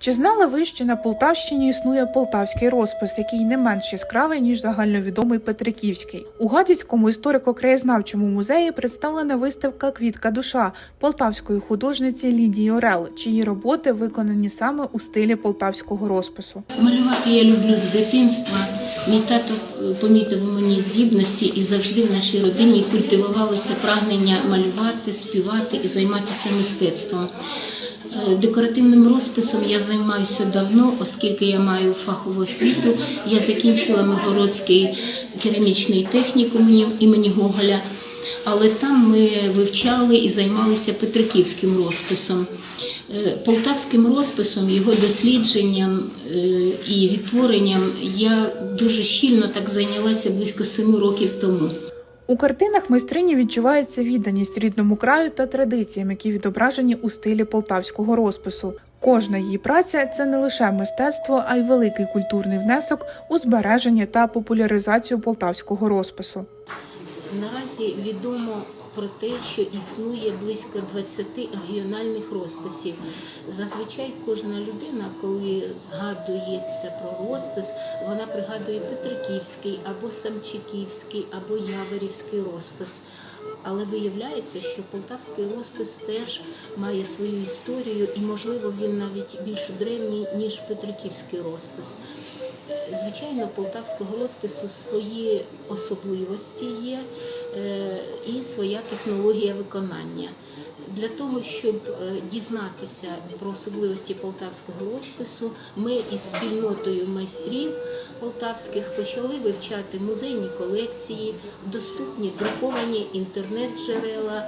Чи знали ви, що на Полтавщині існує полтавський розпис, який не менш яскравий ніж загальновідомий Петриківський? У Гадяцькому історико-краєзнавчому музеї представлена виставка Квітка душа полтавської художниці Лідії Орел, чиї роботи виконані саме у стилі полтавського розпису. Малювати я люблю з дитинства. Мій тато е, помітив у мені здібності і завжди в нашій родині культивувалося прагнення малювати, співати і займатися мистецтвом. Е, Декоративним розписом я займаюся давно, оскільки я маю фахову освіту. Я закінчила Миргородський керамічний технікум імені Гоголя. Але там ми вивчали і займалися петриківським розписом. Е, Полтавським розписом, його дослідженням е, і відтворенням я дуже щільно так зайнялася близько семи років тому. У картинах майстрині відчувається відданість рідному краю та традиціям, які відображені у стилі полтавського розпису. Кожна її праця це не лише мистецтво, а й великий культурний внесок у збереження та популяризацію полтавського розпису. Наразі відомо про те, що існує близько 20 регіональних розписів. Зазвичай кожна людина, коли згадується про розпис, вона пригадує Петриківський або Самчиківський, або Яворівський розпис. Але виявляється, що полтавський розпис теж має свою історію, і, можливо, він навіть більш древній, ніж Петриківський розпис. Звичайно, полтавського розпису свої особливості є е, і своя технологія виконання. Для того, щоб е, дізнатися про особливості полтавського розпису, ми із спільнотою майстрів полтавських почали вивчати музейні колекції, доступні друковані інтернет-джерела,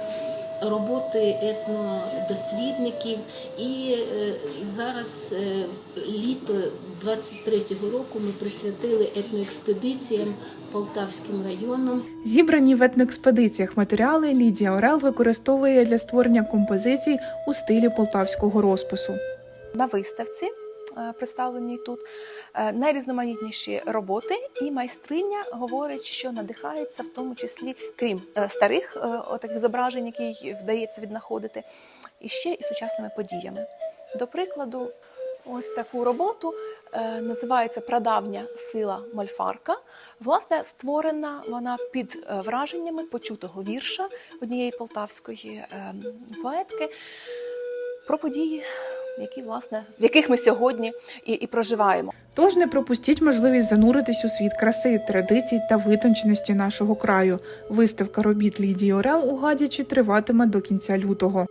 роботи етнодослідників. І е, зараз е, літо 23-го року ми присвятили етноекспедиціям Полтавським районом. Зібрані в етноекспедиціях матеріали Лідія Орел використовує для створення композицій у стилі полтавського розпису. на виставці, е, представленій тут, е, найрізноманітніші роботи, і майстриня говорить, що надихається в тому числі, крім е, старих отаких зображень, які їй вдається віднаходити, і ще і сучасними подіями. До прикладу, ось таку роботу називається Прадавня сила мольфарка. Власне, створена вона під враженнями почутого вірша однієї полтавської е, поетки про події, які власне в яких ми сьогодні і, і проживаємо. Тож не пропустіть можливість зануритись у світ краси, традицій та витонченості нашого краю. Виставка робіт Лідії Орел у Гадячі триватиме до кінця лютого.